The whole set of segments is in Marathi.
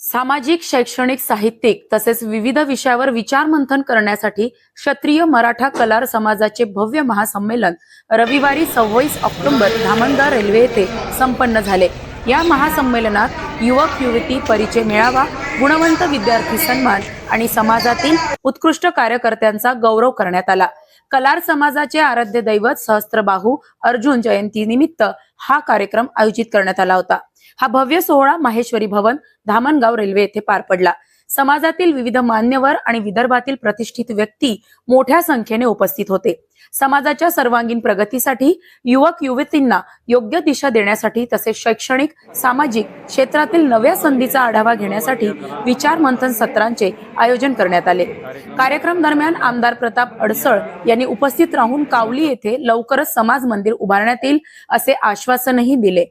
सामाजिक शैक्षणिक साहित्यिक तसेच विविध विषयावर विचारमंथन करण्यासाठी क्षत्रिय मराठा कलार समाजाचे भव्य महासंमेलन रविवारी सव्वीस ऑक्टोबर धामणगाव रेल्वे येथे संपन्न झाले. या महासंमेलनात युवक युवती परिचय मेळावा गुणवंत विद्यार्थी सन्मान आणि समाजातील उत्कृष्ट कार्यकर्त्यांचा गौरव करण्यात आला. कलार समाजाचे आराध्य दैवत सहस्त्रबाहू अर्जुन जयंती निमित्त हा कार्यक्रम आयोजित करण्यात आला होता. हा भव्य सोहळा माहेश्वरी भवन धामणगाव रेल्वे येथे पार पडला. समाजातील विविध मान्यवर आणि विदर्भातील प्रतिष्ठित व्यक्ती मोठ्या संख्येने उपस्थित होते. समाजाच्या सर्वांगीण प्रगतीसाठी युवक युवतींना योग्य दिशा देण्यासाठी तसेच शैक्षणिक सामाजिक क्षेत्रातील नव्या संधीचा आढावा घेण्यासाठी विचार मंथन सत्रांचे आयोजन करण्यात आले. कार्यक्रम दरम्यान आमदार प्रताप अडसळ यांनी उपस्थित राहून कावली येथे लवकरच समाज मंदिर उभारण्यात येईल असे आश्वासनही दिले.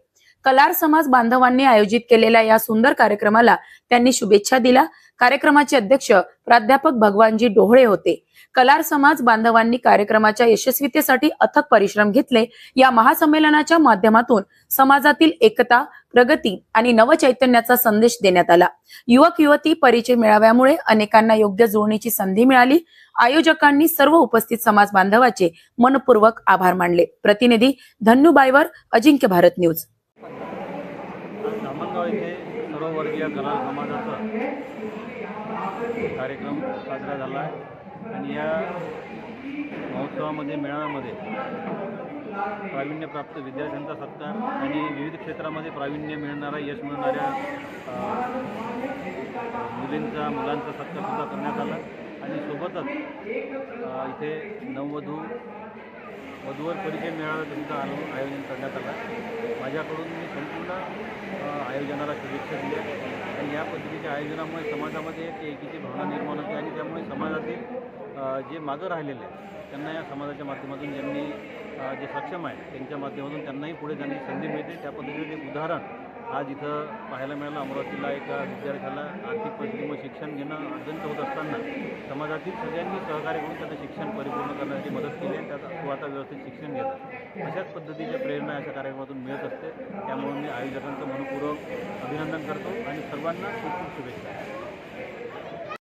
कलार समाज बांधवांनी आयोजित केलेल्या या सुंदर कार्यक्रमाला त्यांनी शुभेच्छा दिल्या. कार्यक्रमाचे अध्यक्ष प्राध्यापक भगवानजी डोहळे होते. कलार समाज बांधवांनी कार्यक्रमाच्या यशस्वीतेसाठी अथक परिश्रम घेतले. या महासंमेलनाच्या माध्यमातून समाजातील एकता प्रगती आणि नवचैतन्याचा संदेश देण्यात आला. युवक युवती परिचय मिळाव्यामुळे अनेकांना योग्य जुळणीची संधी मिळाली. आयोजकांनी सर्व उपस्थित समाज बांधवाचे मनपूर्वक आभार मानले. प्रतिनिधी धन्नू बायवर अजिंक्य भारत न्यूज. सर्ववर्गीय कलाल समाजाचा कार्यक्रम साजरा झाला आहे. आणि या महोत्सवामध्ये मेळाव्यामध्ये प्रावीण्यप्राप्त विद्यार्थ्यांचा सत्कार आणि विविध क्षेत्रामध्ये प्रावीण्य मिळणारा यश मिळणाऱ्या मुलींचा मुलांचा सत्कारसुद्धा करण्यात आला. आणि सोबतच इथे नववधू वधूवर परिचय मेळाव्याचं सुद्धा आयोजन करण्यात आलं. माझ्याकडून मी संपूर्ण आयोजनाला शुभेच्छा दिल्या. आणि या पद्धतीच्या आयोजनामुळे समाजामध्ये एक एकीची भावना निर्माण होते आणि त्यामुळे समाजातील जे मागं राहिलेले आहेत त्यांना या समाजाच्या माध्यमातून ज्यांनी जे सक्षम आहेत त्यांच्या माध्यमातून त्यांनाही पुढे जाण्याची संधी मिळते. त्या पद्धतीचं एक उदाहरण आज इथं पाहायला मिळालं. अमरावतीला एका विद्यार्थ्याला आर्थिक परिस्थितीमुळे शिक्षण घेणं अत्यंत होत असताना समाजातील सगळ्यांनी सहकार्य करून त्याचं शिक्षण परिपूर्ण करण्यासाठी मदत केली आणि त्याचा तो आता व्यवस्थित शिक्षण घेतात अशाच पद्धतीच्या प्रेरणा अशा कार्यक्रमातून मिळत असते. त्यामुळे मी आयोजकांचं मनपूर्वक अभिनंदन करतो आणि सर्वांना खूप खूप शुभेच्छा.